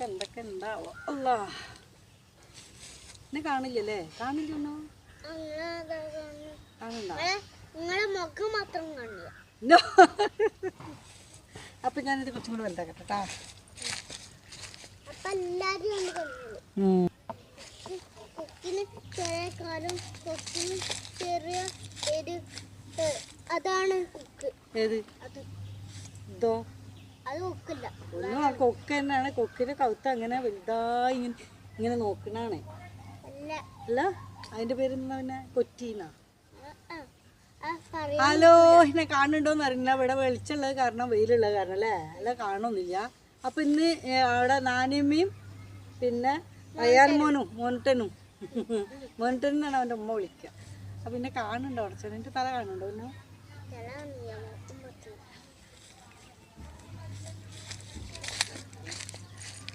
ഇതിലൊക്കെ എന്തൊക്കെ ഉണ്ടാവോ അല്ല എന്നെ കാണില്ലല്ലേ? കാണില്ലല്ലോ. അപ്പൊ ഞാനിത് കുറച്ചും കൂടെ വലുതാക്കട്ടെ കേട്ടാ കൊക്കിന് ചെറിയ കാലം കൊക്കിന് ചെറിയ അതാണ് കുക്ക്. ഏത്? അത്. ഇതോ ഒന്നും ആ കൊക്ക് തന്നെയാണ്. കൊക്കിന്റെ കൗത്ത് അങ്ങനെ വലുതായി ഇങ്ങനെ ഇങ്ങനെ നോക്കണാണ്. അല്ല അതിന്റെ പേര് പിന്നെ? പറയാ. ഹലോ എന്നെ കാണുന്നുണ്ടോന്ന് അറിയില്ല. ഇവിടെ വെളിച്ചുള്ളത് കാരണം വെയിലുള്ളത് കാരണം അല്ലേ? അല്ല കാണുന്നില്ല. അപ്പൊ ഇന്ന് അവിടെ നാനിയമ്മയും പിന്നെ അയ്യാൻ മോനും മോനിട്ടനും മോനിട്ടനാണ് അവന്റെ ഉമ്മ വിളിക്കുക. അപ്പൊ പിന്നെ കാണുന്നുണ്ടോ? എന്റെ തല കാണുന്നുണ്ടോ പിന്നെ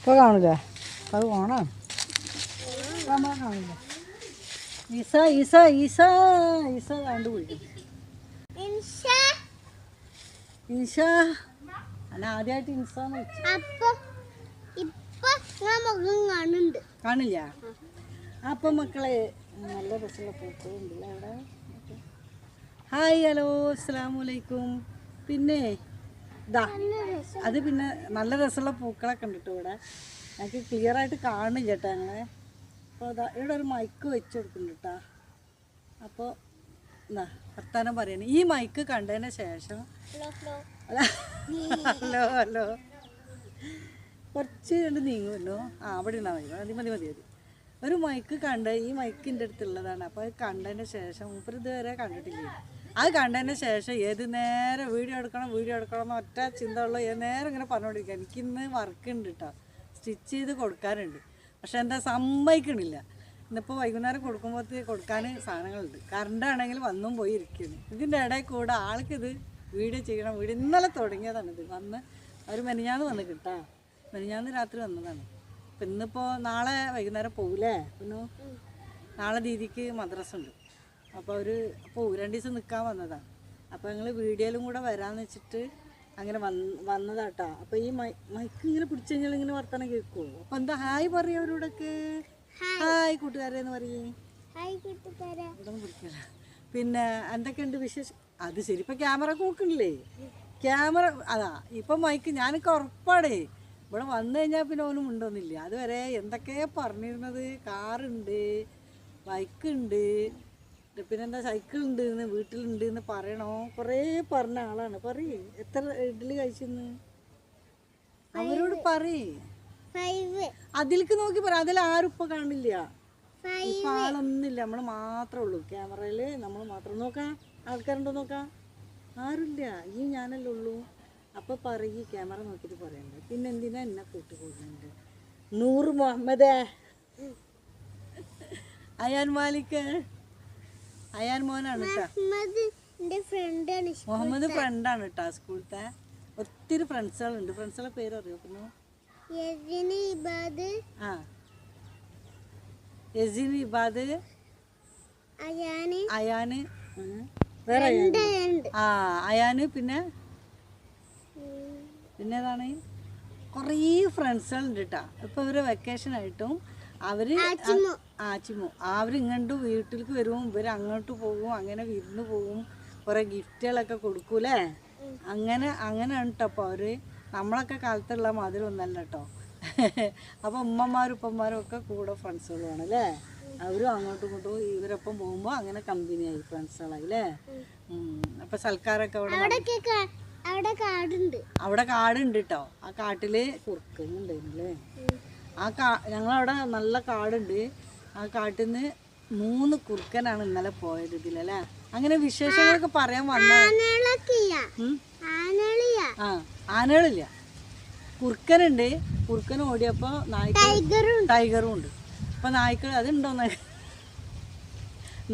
ഇപ്പൊ കാണൂല്ലേ അത് ഓണാണ് ക്യാമറ കാണില്ല ഈസ ഈസ ഈസ ഈസ കണ്ടുപിടിക്കും. ഇൻഷാ ഇൻഷ അല്ല ആദ്യമായിട്ട് ഇൻസാന്ന് വെച്ചു. അപ്പൊ മുഖം കാണുന്നുണ്ട്. കാണില്ല? അപ്പൊ മക്കളെ നല്ല രസമുള്ള പൂക്കളുണ്ടല്ലേ അവിടെ? ഹായ് ഹലോ അസ്സാം വലൈക്കും പിന്നെ അത് പിന്നെ നല്ല രസമുള്ള പൂക്കളൊക്കെ ഉണ്ട് കേട്ടോ ഇവിടെ. എനിക്ക് ക്ലിയർ ആയിട്ട് കാണും ചേട്ടാ ഞങ്ങളെ. അപ്പോൾ അതാ ഇവിടെ ഒരു മൈക്ക് വെച്ച് കൊടുക്കുന്നുണ്ട് കേട്ടാ. അപ്പോൾ എന്നാ വർത്താനം പറയണേ. ഈ മൈക്ക് കണ്ടതിന് ശേഷം ഹലോ ഹലോ. കുറച്ച് കണ്ട് നീങ്ങുമല്ലോ. ആ അവിടെ ഉണ്ടാ മതി. മതി മതി മതി മതി. ഒരു മൈക്ക് കണ്ട് ഈ മൈക്കിന്റെ അടുത്തുള്ളതാണ്. അപ്പോൾ അത് കണ്ടതിന് ശേഷം മൂപ്പർ ഇതുവരെ കണ്ടിട്ടില്ല. അത് കണ്ടതിന് ശേഷം ഏത് നേരം വീഡിയോ എടുക്കണം വീഡിയോ എടുക്കണം എന്ന് ഒറ്റ ചിന്ത ഉള്ള. ഏത് നേരം ഇങ്ങനെ പറഞ്ഞുകൊണ്ടിരിക്കുക. എനിക്കിന്ന് വർക്ക് ഉണ്ട് കേട്ടോ സ്റ്റിച്ച് ചെയ്ത് കൊടുക്കാനുണ്ട്. പക്ഷെ എന്താ സമ്മതിക്കണില്ല. ഇന്നിപ്പോൾ വൈകുന്നേരം കൊടുക്കുമ്പോഴത്തേക്ക് കൊടുക്കാൻ സാധനങ്ങളുണ്ട്. കറണ്ട് ആണെങ്കിൽ വന്നും പോയി ഇരിക്കുന്നു ഇതിന്റെ ഇടയിൽ കൂടെ ആൾക്കിത് വീഡിയോ ചെയ്യണം. വീഡിയോ ഇന്നലെ തുടങ്ങിയതാണ് ഇത്. വന്ന് അവർ മെനിഞ്ഞാന്ന് വന്ന് കിട്ടാ. മെനിഞ്ഞാന്ന് രാത്രി വന്നതാണ്. അപ്പം ഇന്നിപ്പോൾ നാളെ വൈകുന്നേരം പോകില്ലേ പിന്നെ നാളെ ദീദിക്ക് മദ്രസ ഉണ്ട്. അപ്പോൾ അവർ പോവും രണ്ട് ദിവസം നിൽക്കാൻ വന്നതാണ് അപ്പോൾ ഞങ്ങൾ വീഡിയോയിലും കൂടെ വരാമെന്ന് വെച്ചിട്ട് അങ്ങനെ വന്ന് വന്നതാട്ടാ. അപ്പോൾ ഈ മൈ മൈക്ക് ഇങ്ങനെ പിടിച്ചു കഴിഞ്ഞാൽ ഇങ്ങനെ വർത്തമാനം കേൾക്കുള്ളൂ. അപ്പോൾ എന്താ ഹായ് പറയും അവരോടൊക്കെ. ഹായ്. കൂട്ടുകാരെ എന്ന് പറയേ. പിടിക്കില്ല പിന്നെ എന്തൊക്കെയുണ്ട് വിശേഷം? അത് ശരി ഇപ്പം ക്യാമറ നോക്കണില്ലേ? ക്യാമറ അതാ ഇപ്പം മൈക്ക് ഞാനൊക്കെ ഉറപ്പാടേ ഇവിടെ വന്നു കഴിഞ്ഞാൽ പിന്നെ ഓനും ഉണ്ടോന്നില്ല അതുവരെ എന്തൊക്കെയാ പറഞ്ഞിരുന്നത്? കാറുണ്ട് ബൈക്കുണ്ട് പിന്നെന്താ സൈക്കിൾ ഉണ്ട് എന്ന് വീട്ടിലുണ്ട് എന്ന് പറയണോ? കുറേ പറഞ്ഞ ആളാണ്. പറയ്. എത്ര ഇഡ്ഡലി കഴിച്ചെന്ന്? അവരോട് പറയ്. അതിലേക്ക് നോക്കി പറ. അതിൽ ആരും ഇപ്പൊ കാണില്ല. ഇപ്പൊ ആളൊന്നുമില്ല നമ്മൾ മാത്രമേ ഉള്ളൂ. ക്യാമറയിൽ നമ്മൾ മാത്രം. നോക്കാം. ആൾക്കാരുണ്ടോ നോക്കാം? ആരുമില്ല ഈ ഞാനല്ലേ ഉള്ളൂ. അപ്പൊ പറയ്. ക്യാമറ നോക്കിട്ട് പറയണ്ട. പിന്നെ എന്തിനാ എന്നെ കൂട്ടുകൂടുന്നുണ്ട് നൂറ് മുഹമ്മദേ. അയാൻ മാലിക്. അയാൻ മോനാണ് കേട്ടോ മുഹമ്മദ് ഫ്രണ്ടാണ് മുഹമ്മദ് ഫ്രണ്ടാണ് കേട്ടോ സ്കൂളത്തെ. ഒത്തിരി ഫ്രണ്ട്സുകളുണ്ട്. ഫ്രണ്ട്സുകളെ പേര് അറിയോ പിന്നെ ആ. യസീൻ ഇബാദ് അയാന് അയാന് വേറെ ആ അയാന് പിന്നെ? പിന്നെ ഏതാണ്? കുറേ ഫ്രണ്ട്സുകളുണ്ട് കേട്ടോ ഇപ്പോൾ ഇവർ വെക്കേഷൻ ആയിട്ടും അവർ ആച്ചിമോ അവർ ഇങ്ങോട്ട് വീട്ടിലേക്ക് വരും ഇവർ അങ്ങോട്ട് പോകും അങ്ങനെ വിരുന്ന് പോകും കുറേ ഗിഫ്റ്റുകളൊക്കെ കൊടുക്കൂലേ? അങ്ങനെ അങ്ങനെയാണ് കേട്ടോ അപ്പോൾ അവർ നമ്മളൊക്കെ കാലത്തുള്ള മാതിരി ഒന്നല്ല കേട്ടോ അപ്പോൾ ഉമ്മമാരും ഉപ്പന്മാരും ഒക്കെ കൂടെ ഫ്രണ്ട്സുകളുമാണ് അല്ലേ? അവരും അങ്ങോട്ടും ഇങ്ങോട്ടും ഇവരൊപ്പം പോകുമ്പോൾ അങ്ങനെ കമ്പനിയായി ഫ്രണ്ട്സുകളായി അല്ലേ? അപ്പോൾ സൽക്കാരൊക്കെ അവിടെ അവിടെ കാടുണ്ട്. കേട്ടോ ആ കാട്ടിൽ കുറുക്കുന്നുണ്ടായിരുന്നല്ലേ ആ കാ ഞങ്ങളവിടെ നല്ല കാടുണ്ട്. ആ കാട്ടിൽ നിന്ന് മൂന്ന് കുറുക്കനാണ് ഇന്നലെ പോയത് ഇതിലല്ലേ അങ്ങനെ വിശേഷങ്ങളൊക്കെ പറയാൻ വന്ന ആ ആനകളില്ല. കുറുക്കനുണ്ട്. കുറുക്കൻ ഓടിയപ്പോൾ നായ്ക്കൾ ടൈഗറും. ഉണ്ട്. അപ്പോൾ നായ്ക്കൾ അതുണ്ടോന്ന്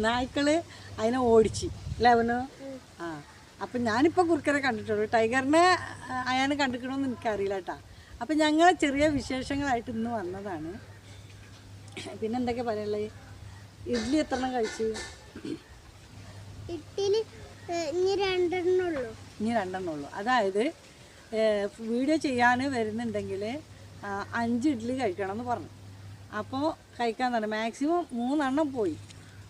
നായ്ക്കൾ അതിനെ ഓടിച്ച് അല്ലേ അവന്? ആ അപ്പം ഞാനിപ്പോൾ കുറുക്കനെ കണ്ടിട്ടുള്ളൂ. ടൈഗറിനെ അയാനെ കണ്ടിക്കണമെന്ന് എനിക്കറിയില്ല കേട്ടാ. അപ്പം ഞങ്ങൾ ചെറിയ വിശേഷങ്ങളായിട്ട് ഇന്ന് വന്നതാണ്. പിന്നെ എന്തൊക്കെ പറയാനുള്ളത് ഇഡ്ഡലി എത്ര എണ്ണം കഴിച്ചു ഇഡ്ഡലി ഇനി രണ്ടെണ്ണം ഉള്ളൂ. ഇനി രണ്ടെണ്ണം ഉള്ളൂ. അതായത് വീഡിയോ ചെയ്യാൻ വരുന്നുണ്ടെങ്കിൽ അഞ്ച് ഇഡ്ഡലി കഴിക്കണം എന്ന് പറഞ്ഞു. അപ്പോൾ കഴിക്കാൻ തന്നെ മാക്സിമം മൂന്നെണ്ണം പോയി.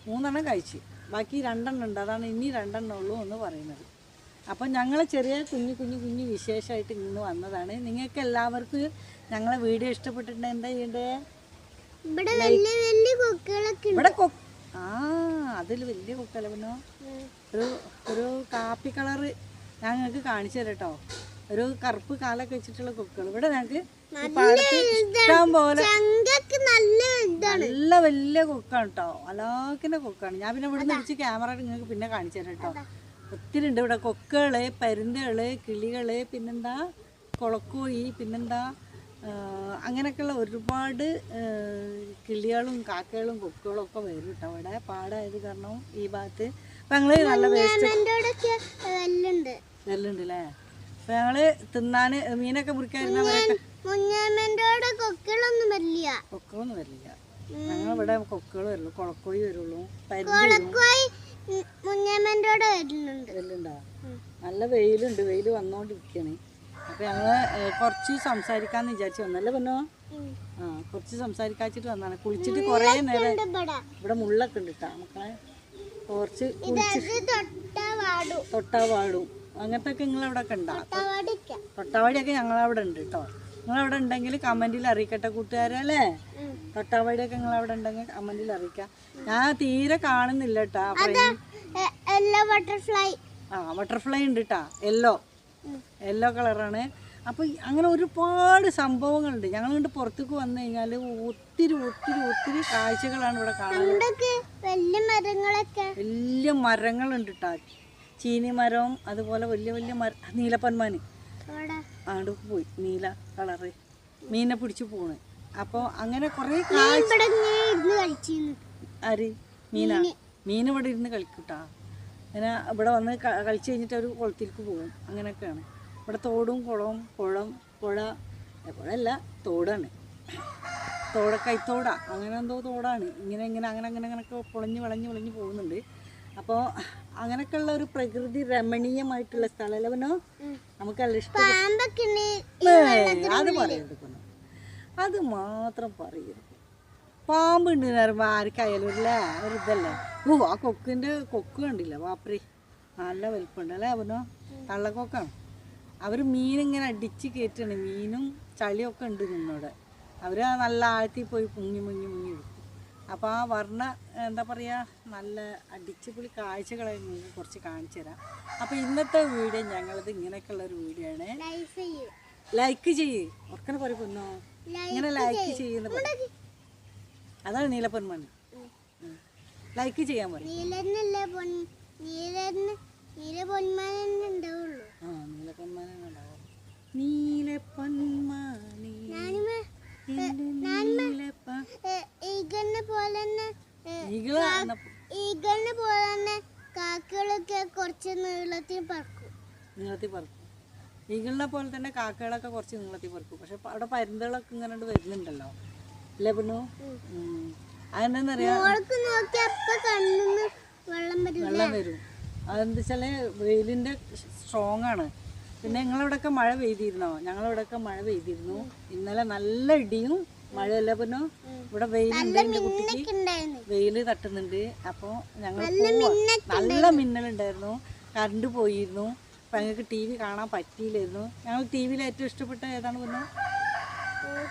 മൂന്നെണ്ണം കഴിച്ചു. ബാക്കി രണ്ടെണ്ണം ഉണ്ട്. അതാണ് ഇനി രണ്ടെണ്ണം ഉള്ളൂ എന്ന് പറയുന്നത്. അപ്പം ഞങ്ങൾ ചെറിയ കുഞ്ഞു കുഞ്ഞു കുഞ്ഞു വിശേഷമായിട്ട് ഇന്ന് വന്നതാണ്. നിങ്ങൾക്ക് എല്ലാവർക്കും ഞങ്ങളെ വീഡിയോ ഇഷ്ടപ്പെട്ടിട്ടുണ്ട്. എന്താ ചെയ്യണ്ടേ? ഇവിടെ ആ അതിൽ വലിയ കൊക്കല പിന്നെ? ഒരു ഒരു കാപ്പി കളറ് ഞങ്ങൾക്ക് കാണിച്ചു തരാം കേട്ടോ ഒരു കറുപ്പ് കാലൊക്കെ വെച്ചിട്ടുള്ള കൊക്കുകൾ ഇവിടെ ഞങ്ങൾക്ക് പാടത്ത് ഇഷ്ടം പോലെ നല്ല വലിയ കൊക്കാണ് കേട്ടോ അലാക്കിന്റെ കൊക്കാണ്. ഞാൻ പിന്നെ ഇവിടെ നിന്ന് ക്യാമറ നിങ്ങൾക്ക് പിന്നെ കാണിച്ചു തരാം കേട്ടോ ഒത്തിരി ഉണ്ട് ഇവിടെ കൊക്കുകൾ പരുന്തുകൾ കിളികൾ പിന്നെന്താ കുളക്കോയി പിന്നെന്താ അങ്ങനെയൊക്കെയുള്ള ഒരുപാട് കിളികളും കാക്കകളും കൊക്കുകളും ഒക്കെ വരും കേട്ടോ അവിടെ പാടായത് കാരണം ഈ ഭാഗത്ത്. അപ്പം ഞങ്ങൾ നല്ല വെല്ലുണ്ട്. അല്ലേ അപ്പം ഞങ്ങൾ തിന്നാൻ മീനൊക്കെ മുറിക്കാതിരുന്നവരൊക്കെ കൊക്കുകളൊന്നും വരില്ല. വരില്ല. ഞങ്ങളിവിടെ കൊക്കുകൾ വരുള്ളൂ കുളക്കോയി വരുള്ളൂ പരുന്ത് നല്ല വെയിലുണ്ട്. വെയിൽ വന്നോണ്ടിരിക്കണേ. അപ്പൊ ഞങ്ങൾ കുറച്ച് സംസാരിക്കാന്ന് വിചാരിച്ചു വന്നല്ലേ പറഞ്ഞോ ആ കുറച്ച് സംസാരിക്കാച്ചിട്ട് വന്നാണ് കുളിച്ചിട്ട് കൊറേ നേരം ഇവിടെ മുള്ളൊക്കെ ഉണ്ട് കേട്ടോ മക്കളെ കുറച്ച് തൊട്ടാവാടും അങ്ങനത്തെ ഒക്കെ നിങ്ങളവിടെ ഒക്കെ ഉണ്ടാവും തൊട്ടാവാടിയൊക്കെ ഞങ്ങളവിടെ ഉണ്ട്? കേട്ടോ നിങ്ങളവിടെ ഉണ്ടെങ്കിൽ കമന്റിൽ അറിയിക്കട്ടെ കൂട്ടുകാരല്ലേ തൊട്ടാവാടിയൊക്കെ നിങ്ങൾ അവിടെ ഉണ്ടെങ്കിൽ കമന്റിൽ അറിയിക്കാം. ഞാൻ തീരെ കാണുന്നില്ല കേട്ടോ ബട്ടർഫ്ലൈ ആ ബട്ടർഫ്ലൈ ഉണ്ട് കേട്ടാ യെല്ലോ യെല്ലോ കളറാണ് അപ്പോൾ അങ്ങനെ ഒരുപാട് സംഭവങ്ങളുണ്ട്. ഞങ്ങൾ ഇങ്ങോട്ട് പുറത്തേക്ക് വന്നു കഴിഞ്ഞാൽ ഒത്തിരി ഒത്തിരി ഒത്തിരി കാഴ്ചകളാണ് ഇവിടെ കാണുന്നത് വലിയ മരങ്ങളൊക്കെ? വലിയ മരങ്ങളുണ്ട് കേട്ടാ ചീനി മരം അതുപോലെ വലിയ വലിയ മര നീലപ്പന്മാന് ആടുക്ക് പോയി. നീല കളറ്. മീനെ പിടിച്ച് പോണ്. അപ്പോൾ അങ്ങനെ കുറേ ആര്? മീന? മീൻ ഇവിടെ ഇരുന്ന് കളിക്കൂട്ടാ? അങ്ങനെ ഇവിടെ വന്ന് കളിച്ചു കഴിഞ്ഞിട്ട് അവർ കുളത്തിലേക്ക് പോകും. അങ്ങനെയൊക്കെയാണ്. ഇവിടെ തോടും കുളവും കുളം പുഴ. പുഴയല്ല തോടാണ്. തോട കൈത്തോടാ. അങ്ങനെ എന്തോ തോടാണ്. ഇങ്ങനെ ഇങ്ങനെ അങ്ങനെ അങ്ങനെ അങ്ങനെയൊക്കെ പൊളഞ്ഞ് വളഞ്ഞ് വിളഞ്ഞ് പോകുന്നുണ്ട്. അപ്പോൾ അങ്ങനെയൊക്കെയുള്ള ഒരു പ്രകൃതി രമണീയമായിട്ടുള്ള സ്ഥലമല്ലേ പിന്നെ നമുക്കെല്ലാം ഇഷ്ടം അത് പറയരുത് പൊന്നു. അത് മാത്രം പറയരുത്. പാമ്പുണ്ട് എന്ന് പറയുമ്പോൾ ആർക്കായാലും അല്ലേ ഒരു ഇതല്ലേ? ഓ ആ കൊക്കിന്റെ കൊക്ക് കണ്ടില്ല? വാപ്രി നല്ല വലിപ്പമുണ്ട് അല്ലേ അവനോ? തള്ളക്കൊക്കാണ്. അവർ മീനിങ്ങനെ അടിച്ച് കയറ്റാണ്. മീനും ചളിയൊക്കെ ഉണ്ട് നിന്നോടെ. അവർ നല്ല ആഴത്തിൽ പോയി മുങ്ങി മുങ്ങി മുങ്ങി എടുക്കും. അപ്പോൾ ആ വർണ എന്താ പറയുക നല്ല അടിച്ചുപൊളി കാഴ്ചകളെ നിങ്ങൾക്ക് കുറച്ച് കാണിച്ചു തരാം അപ്പോൾ ഇന്നത്തെ വീഡിയോ ഞങ്ങളത് ഇങ്ങനെയൊക്കെയുള്ള ഒരു വീഡിയോ ആണ്. ലൈക്ക് ചെയ്യ്. ഉറക്കനെ പൊന്നോ. ഇങ്ങനെ ലൈക്ക് ചെയ്യുന്ന അതാണ് അതാണ് പൊന്മണ് ലൈക്ക് ചെയ്യാൻ പറയും. നീല പൊന്മാനെ ഉണ്ടാവുള്ളൂ ആ ഈഗളിനെ പോലെ ഈഗളിനെ തന്നെ കാക്കകളൊക്കെ കുറച്ച് നീളത്തിൽ പറക്കും. നീളത്തിൽ പറക്കും. ഈകളിനെ പോലെ തന്നെ കാക്കകളൊക്കെ കുറച്ച് നീളത്തിൽ പെറുക്കും. പക്ഷെ അവിടെ പരുന്തുകളൊക്കെ ഇങ്ങനെ വരുന്നുണ്ടല്ലോ. അല്ലേ പെണ്ണു അതെന്താന്നറിയാം? വെള്ളം വരും അതെന്താ വെച്ചാൽ വെയിലിന്റെ സ്ട്രോങ് ആണ് പിന്നെ ഞങ്ങളിവിടെയൊക്കെ മഴ പെയ്തിരുന്നോ? ഞങ്ങളിവിടെയൊക്കെ മഴ പെയ്തിരുന്നു. ഇന്നലെ നല്ല ഇടിയും മഴയല്ല പിന്നെ? ഇവിടെ വെയിലുണ്ട് എന്റെ കുട്ടിക്ക്. ഒക്കെ വെയിൽ തട്ടുന്നുണ്ട്. അപ്പോൾ ഞങ്ങൾ നല്ല മിന്നലുണ്ടായിരുന്നു. കറണ്ട് പോയിരുന്നു. അപ്പം ഞങ്ങൾക്ക് ടി വി കാണാൻ പറ്റിയില്ലായിരുന്നു. ഞങ്ങൾ ടി വിയിൽ ഏറ്റവും ഇഷ്ടപ്പെട്ട ഏതാണ് പിന്നെ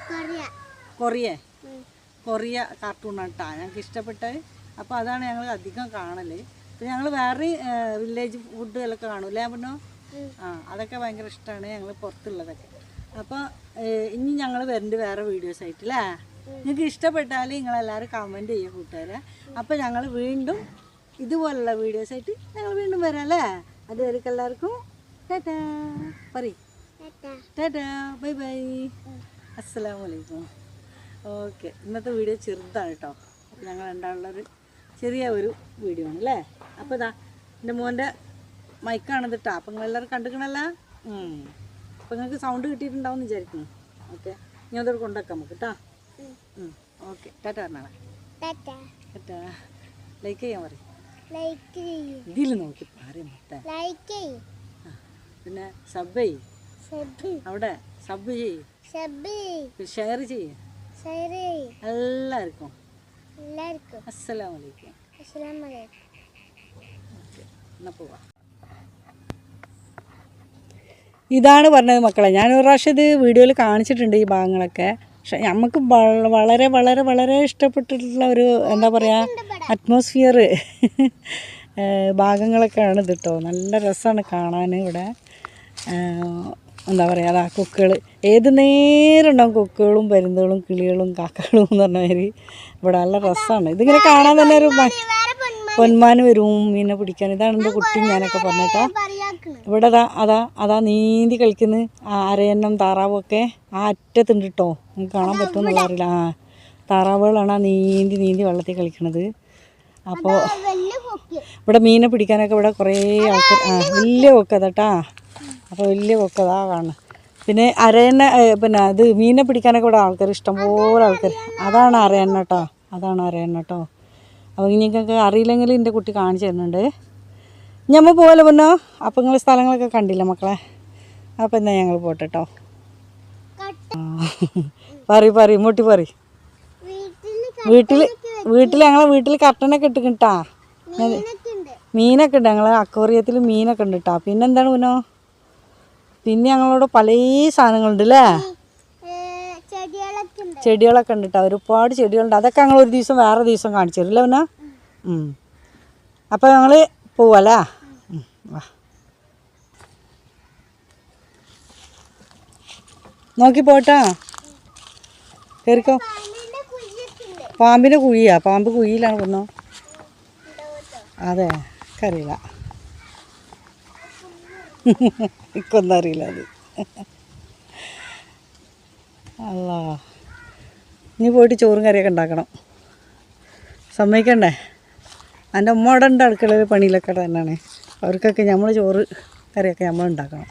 കൊറിയ. കൊറിയ. കൊറിയ കാർട്ടൂണാണ് കേട്ടോ ഞങ്ങൾക്ക് ഇഷ്ടപ്പെട്ടത്. അപ്പോൾ അതാണ് ഞങ്ങൾ അധികം കാണൽ പിന്നെ ഞങ്ങൾ വേറെ വില്ലേജ് ഫുഡുകളൊക്കെ കാണൂലേ പിന്നെ ആ അതൊക്കെ ഭയങ്കര ഇഷ്ടമാണ് ഞങ്ങൾ പുറത്തുള്ളതൊക്കെ. അപ്പോൾ ഇനി ഞങ്ങൾ വരുന്നുണ്ട് വേറെ വീഡിയോസ് ആയിട്ട് അല്ലേ? നിങ്ങൾക്ക് ഇഷ്ടപ്പെട്ടാൽ നിങ്ങളെല്ലാവരും കമന്റ് ചെയ്യുക കൂട്ടുകാരെ. അപ്പോൾ ഞങ്ങൾ വീണ്ടും ഇതുപോലുള്ള വീഡിയോസായിട്ട് ഞങ്ങൾ വീണ്ടും വരാം അല്ലേ? അതുവരെയൊക്കെ എല്ലാവർക്കും ടാറ്റാ. പറയും. ടാറ്റാ. Bye bye. അസ്സലാമു അലൈക്കും ഓക്കെ. ഇന്നത്തെ വീഡിയോ ചെറുതാണ് കേട്ടോ. ഞങ്ങൾ രണ്ടാളുള്ളൊരു ചെറിയ ഒരു വീഡിയോ ആണ് അല്ലേ? അപ്പോൾ ഇതാ എന്റെ മോന്റെ മൈക്കാണത് കേട്ടോ അപ്പം നിങ്ങളെല്ലാവരും കണ്ടിക്കണല്ല അപ്പോൾ നിങ്ങൾക്ക് സൗണ്ട് കിട്ടിയിട്ടുണ്ടാവും എന്ന് വിചാരിക്കുന്നു. ഓക്കെ. ഞാൻ അതോട് കൊണ്ടാക്കാം നമുക്ക് കേട്ടോ ഓക്കെ. ടാറ്റ പറഞ്ഞാളെ. ടാറ്റാ. ലൈക്ക് ചെയ്യാൻ പറയും. ലൈക്ക് ചെയ്യൂ ഇതിൽ നോക്കി പറയും മൊത്തം. ലൈക്ക് ചെയ്യൂ പിന്നെ സബ് ചെയ്യ്. സബ് അവിടെ സബ് ചെയ്യ്. സബ് ചെയ്യൂ ഷെയർ ചെയ്യ്. ഷെയർ ചെയ്യൂ എല്ലാവർക്കും. എല്ലാവർക്കും. അസ്സലാമു അലൈക്കും. അസ്സലാമു അലൈക്കും. എന്നാ പോവാം. ഇതാണ് പറഞ്ഞത് മക്കളെ. ഞാൻ ഒരു പ്രാവശ്യം ഇത് വീഡിയോയിൽ കാണിച്ചിട്ടുണ്ട് ഈ ഭാഗങ്ങളൊക്കെ. പക്ഷെ നമുക്ക് വളരെ വളരെ വളരെ ഇഷ്ടപ്പെട്ടിട്ടുള്ള ഒരു എന്താ പറയുക അറ്റ്മോസ്ഫിയർ ഭാഗങ്ങളൊക്കെയാണ് ഇത് കേട്ടോ നല്ല രസമാണ് കാണാൻ ഇവിടെ. എന്താ പറയുക അതാ കൊക്കുകൾ ഏത് നേരം ഉണ്ടാവും കൊക്കുകളും പരുന്തുകളും കിളികളും കാക്കകളും എന്ന് പറഞ്ഞ മാതിരി. ഇവിടെ നല്ല രസമാണ് ഇതിങ്ങനെ കാണാൻ തന്നെ ഒരു പൊന്മാന് വരും മീനെ പിടിക്കാൻ. ഇതാണ് എന്റെ കുട്ടി ഞാനൊക്കെ പറഞ്ഞിട്ടാ. ഇവിടെ അതാ അതാ അതാ നീന്തി കളിക്കുന്ന. അരയന്നം താറാവും ഒക്കെ ആ അറ്റത്തുണ്ട് കേട്ടോ നമുക്ക് കാണാൻ പറ്റുമെന്നുള്ള അറിയില്ല. ആ താറാവുകളാണ് ആ നീന്തി നീന്തി വെള്ളത്തിൽ കളിക്കണത്. അപ്പോ ഇവിടെ മീനെ പിടിക്കാനൊക്കെ ഇവിടെ കുറേ ആൾക്കാർ ആ വലിയ കൊക്കതാട്ടാ അപ്പോൾ വലിയ കൊക്കതാ കാണുന്നത് പിന്നെ അരയന്ന പിന്നെ ഇത് മീനെ പിടിക്കാനൊക്കെ ഇവിടെ ആൾക്കാർ ഇഷ്ടംപോലെ ആൾക്കാർ അതാണ് അരയണ്ണ കേട്ടോ അതാണ് അരയണ്ണ കേട്ടോ അപ്പോൾ നിങ്ങൾക്ക് അറിയില്ലെങ്കിൽ എന്റെ കുട്ടി കാണിച്ചു തരുന്നുണ്ട്. ഞമ്മ പോലെ പൊന്നോ? അപ്പം നിങ്ങൾ സ്ഥലങ്ങളൊക്കെ കണ്ടില്ല മക്കളെ? അപ്പം എന്നാ ഞങ്ങൾ പോട്ടെ കേട്ടോ പറയും പറയും മുട്ടി വീട്ടിൽ വീട്ടിൽ വീട്ടിൽ ഞങ്ങളെ വീട്ടിൽ കർട്ടനൊക്കെ ഇട്ട് കിട്ടാ മീനൊക്കെ ഉണ്ട് ഞങ്ങൾ അക്വേറിയത്തിൽ മീനൊക്കെ ഉണ്ട് കേട്ടോ പിന്നെന്താണ് പൊന്നോ? പിന്നെ ഞങ്ങളോട് പല സാധനങ്ങളുണ്ട് അല്ലേ ചെടികളൊക്കെ ഉണ്ട് ഒരുപാട് ചെടികളുണ്ട്. അതൊക്കെ ഞങ്ങൾ ഒരു ദിവസം വേറെ ദിവസം കാണിച്ചു തരും അല്ലേ പിന്നെ? അപ്പോൾ ഞങ്ങൾ പോവല്ലേ നോക്കി പോട്ടാ. കയറിക്കോ. പാമ്പിന്റെ കുഴിയാ പാമ്പ് കുഴിയിലാണ് കൊന്നോ അതെ എനിക്കറിയില്ല. എനിക്കൊന്നും അറിയില്ല അത്. അല്ല ഇനി പോയിട്ട് ചോറും കറിയൊക്കെ ഉണ്ടാക്കണം. സമ്മതിക്കണ്ടേ? എന്റെ ഉമ്മ അടുക്കളയിൽ പണിയിലൊക്കെ തന്നെയാണ് അവർക്കൊക്കെ നമ്മൾ ചോറ് കറിയൊക്കെ നമ്മൾ ഉണ്ടാക്കണം.